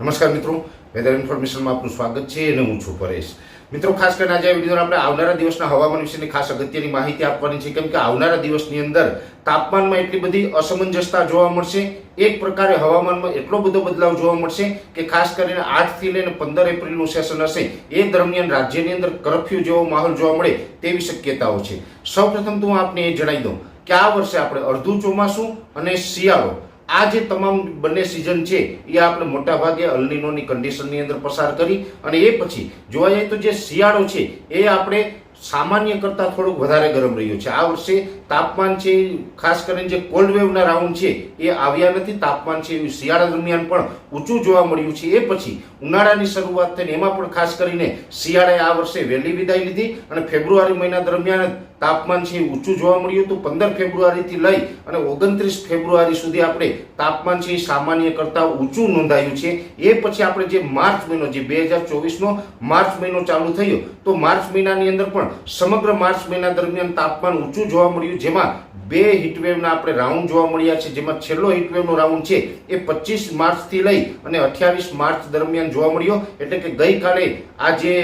નમસ્કાર મિત્રો, વેધર ઇન્ફોર્મેશનમાં આપનું સ્વાગત છે અને હું છું પરેશ. મિત્રો, ખાસ કરીને આજે વીડિયો આપણે આવનારા દિવસના હવામાન વિશેની ખાસ અગત્યની માહિતી આપવાની છે. કેમ કે આવનારા દિવસની અંદર તાપમાનમાં એટલી બધી અસમંજસતા જોવા મળશે. એક પ્રકારે હવામાનમાં એટલો બધો બદલાવ જોવા મળશે કે ખાસ કરીને આઠથી લઈને પંદર એપ્રિલનું સેશન હશે. એ દરમિયાન રાજ્યની અંદર કરફ્યુ જેવો માહોલ જોવા મળે તેવી શક્યતાઓ છે. સૌપ્રથમ તો હું આપને એ જણાવી દઉં કે આ વર્ષે આપણે અડધું ચોમાસું અને શિયાળો આ જે તમામ બંને સિઝન છે, એ આપણે મોટા ભાગે અલનીનોની કન્ડિશનની અંદર પસાર કરી અને એ પછી જોવા જઈએ તો જે શિયાળો છે, એ આપણે સામાન્ય કરતાં થોડુંક વધારે ગરમ રહ્યું છે. આ વર્ષે તાપમાન છે, ખાસ કરીને જે કોલ્ડ વેવના રાઉન્ડ છે, એ આવ્યા નથી. તાપમાન છે, એ શિયાળા દરમિયાન પણ ઊંચું જોવા મળ્યું છે. એ પછી ઉનાળાની શરૂઆત થઈને, એમાં પણ ખાસ કરીને શિયાળાએ આ વર્ષે વહેલી વિદાય લીધી અને ફેબ્રુઆરી મહિના દરમિયાન તાપમાન છે ઊંચું જોવા મળ્યું હતું. પંદર ફેબ્રુઆરીથી લઈ અને ઓગણત્રીસ ફેબ્રુઆરી સુધી આપણે તાપમાન છે સામાન્ય કરતાં ઊંચું નોંધાયું છે. એ પછી આપણે જે માર્ચ મહિનો, જે બે હજાર ચોવીસનો માર્ચ મહિનો ચાલુ થયો, તો માર્ચ મહિનાની અંદર પણ સમગ્ર માર્ચ મહિના દરમિયાન તાપમાન ઊંચું જોવા મળ્યું. જેમાં બે હીટવેવના આપણે રાઉન્ડ જોવા મળ્યા છે. જેમાં છેલ્લો હીટવેવનો રાઉન્ડ છે એ પચીસ માર્ચથી લઈ અને અઠ્યાવીસ માર્ચ દરમિયાન જોવા મળ્યો. એટલે કે ગઈકાલે આ જે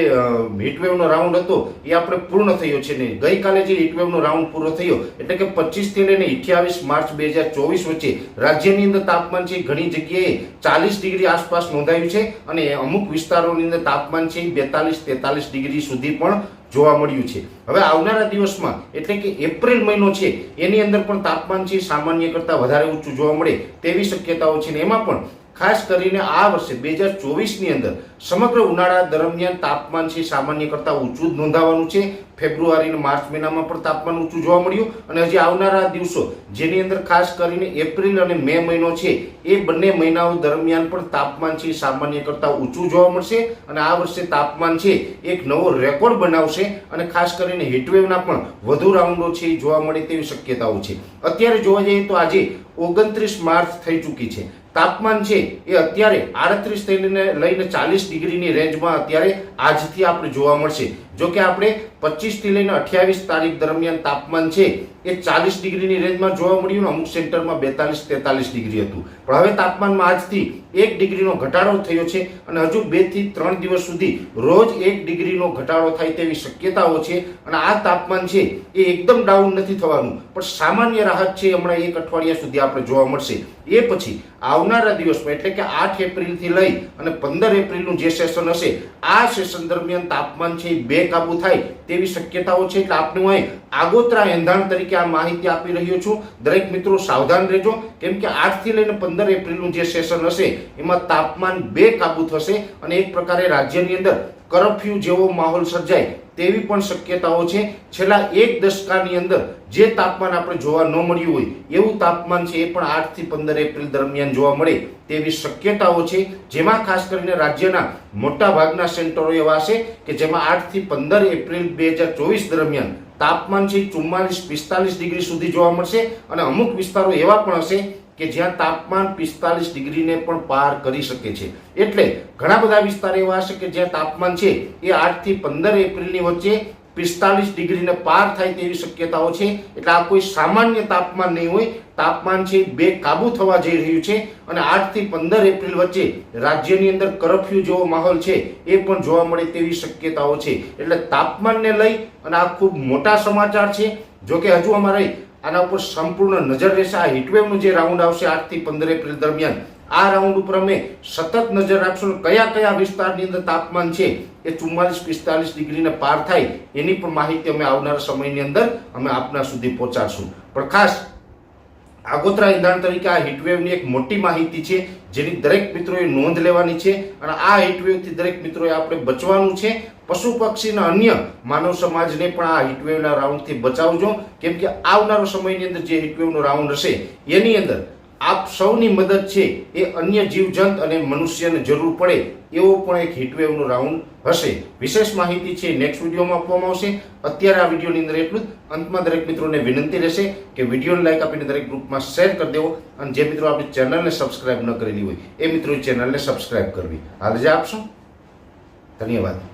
હીટવેવનો રાઉન્ડ હતો એ આપણે પૂર્ણ થયો છે ને ગઈકાલે જે હીટવેવનો રાઉન્ડ પૂરો થયો. એટલે કે પચીસથી લઈને અઠ્યાવીસ માર્ચ બે હજાર ચોવીસ વચ્ચે રાજ્યની અંદર તાપમાન છે ઘણી જગ્યાએ ચાલીસ ડિગ્રી આસપાસ નોંધાયું છે અને અમુક વિસ્તારોની અંદર તાપમાન છે બેતાલીસ, તેતાલીસ ડિગ્રી સુધી પણ જોવા મળ્યું છે. હવે આવનારા દિવસમાં, એટલે કે એપ્રિલ મહિનો છે, એની અંદર પણ તાપમાન છે સામાન્ય કરતાં વધારે ઊંચું જોવા મળે તેવી શક્યતાઓ છે ને એમાં પણ ખાસ કરીને આ વર્ષે, બે હજાર ચોવીસની અંદર, સમગ્ર ઉનાળા દરમિયાન તાપમાન છે સામાન્ય કરતાં ઊંચું જ નોંધાવાનું છે. ફેબ્રુઆરી અને માર્ચ મહિનામાં પણ તાપમાન ઊંચું જોવા મળ્યું અને હજી આવનારા દિવસો, જેની અંદર ખાસ કરીને એપ્રિલ અને મે મહિનો છે, એ બંને મહિનાઓ દરમિયાન પણ તાપમાન છે સામાન્ય કરતાં ઊંચું જોવા મળશે અને આ વર્ષે તાપમાન છે એક નવો રેકોર્ડ બનાવશે અને ખાસ કરીને હીટવેવના પણ વધુ રાઉન્ડો છે જોવા મળે તેવી શક્યતાઓ છે. અત્યારે જોવા જઈએ તો આજે ઓગણત્રીસ માર્ચ થઈ ચૂકી છે. તાપમાન છે એ અત્યારે આડત્રીસથી લઈને લઈને ચાલીસ ડિગ્રીની રેન્જમાં અત્યારે આજથી આપણે જોવા મળશે. જો કે આપણે પચીસથી લઈને અઠ્યાવીસ તારીખ દરમિયાન તાપમાન છે, એ ચાલીસ ડિગ્રીની રેન્જમાં જોવા મળ્યું અમુક સેન્ટરમાં બેતાલીસ, તેતાલીસ ડિગ્રી હતું. પણ હવે તાપમાનમાં આજથી એક ડિગ્રીનો ઘટાડો થયો છે અને હજુ બેથી ત્રણ દિવસ સુધી રોજ એક ડિગ્રીનો ઘટાડો થાય તેવી શક્યતાઓ છે અને આ તાપમાન છે એ એકદમ ડાઉન નથી થવાનું. પણ સામાન્ય રાહત છે હમણાં એક અઠવાડિયા સુધી આપણે જોવા મળશે. એ પછી આવનારા દિવસમાં, એટલે કે આઠ એપ્રિલથી લઈ અને પંદર એપ્રિલનું જે સેશન હશે, આ સેશન દરમિયાન તાપમાન છે એ બે કાબુ થાય તેવી શક્યતાઓ છે એટલે આપણે હું અહીં આગોતરા એંધાણ તરીકે આ માહિતી આપી રહ્યો છું. દરેક મિત્રો સાવધાન રહેજો. કેમ કે આઠથી લઈને પંદર એપ્રિલનું જે સેશન હશે, એમાં તાપમાન બે કાબુ થશે અને એક પ્રકારે રાજ્યની અંદર કરફ્યુ જેવો માહોલ સર્જાય તેવી પણ શક્યતાઓ છે. છેલ્લા એક દશકાની અંદર જે તાપમાન આપણે જોવા ન મળ્યું હોય, એવું તાપમાન છે એ પણ આઠથી પંદર એપ્રિલ દરમિયાન જોવા મળે તેવી શક્યતાઓ છે, જેમાં ખાસ કરીને રાજ્યના મોટા ભાગના સેન્ટરો એવા હશે કે જેમાં આઠથી પંદર એપ્રિલ બે હજાર ચોવીસ દરમિયાન તાપમાન છે ચુમ્માલીસ પિસ્તાલીસ ડિગ્રી સુધી જોવા મળશે અને અમુક વિસ્તારો એવા પણ હશે કે જ્યાં તાપમાન પિસ્તાલીસ ડિગ્રીને પણ પાર કરી શકે છે. એટલે ઘણા બધા વિસ્તાર એવા હશે કે જ્યાં તાપમાન છે એ આઠથી પંદર એપ્રિલની વચ્ચે પિસ્તાલીસ ડિગ્રીને પાર થાય તેવી શક્યતાઓ છે. એટલે આ કોઈ સામાન્ય તાપમાન નહીં હોય. તાપમાન છે બે કાબુ થવા જઈ રહ્યું છે અને આઠથી પંદર એપ્રિલ વચ્ચે રાજ્યની અંદર કરફ્યુ જેવો માહોલ છે એ પણ જોવા મળે તેવી શક્યતાઓ છે. એટલે તાપમાનને લઈ અને આ ખૂબ મોટા સમાચાર છે. જોકે હજુ અમારે આના ઉપર સંપૂર્ણ નજર રહેશે. આ હીટવેવનું જે રાઉન્ડ આવશે આઠથી પંદર એપ્રિલ દરમિયાન આ રાઉન્ડ ઉપર અમે સતત નજર રાખશું કયા કયા વિસ્તારની અંદર તાપમાન છે, એ ચુમ્માલીસ પિસ્તાલીસ ડિગ્રીને પાર થાય, એની પણ માહિતી અમે આવનારા સમયની અંદર અમે આપના સુધી પહોંચાડશું. પણ ખાસ આગોતરા ઇંધણ તરીકે આ હીટવેવની એક મોટી માહિતી છે, જેની દરેક મિત્રોએ નોંધ લેવાની છે, અને આ હીટવેવથી દરેક મિત્રોએ આપણે બચવાનું છે. પશુ પક્ષીના અન્ય માનવ સમાજને પણ આ હીટવેવના રાઉન્ડથી બચાવજો. કેમ કે આવનારો સમયની અંદર જે હીટવેવનો રાઉન્ડ હશે, એની અંદર આપ સૌની મદદ છે એ અન્ય જીવજંત અને મનુષ્યને જરૂર પડે એવો પણ એક હીટવેવનો રાઉન્ડ હશે. વિશેષ માહિતી છે નેક્સ્ટ વિડીયોમાં આપવામાં આવશે. અત્યારે આ વિડીયોની અંદર એટલું જ. અંતમાં દરેક મિત્રોને વિનંતી રહેશે કે વિડીયોને લાઈક આપીને દરેક ગ્રુપમાં શેર કરી દેવો અને જે મિત્રો આપણી ચેનલને સબસ્ક્રાઇબ ન કરેલી હોય, એ મિત્રો ચેનલને સબસ્ક્રાઇબ કરવી. હાલ રજા આપશો ધન્યવાદ.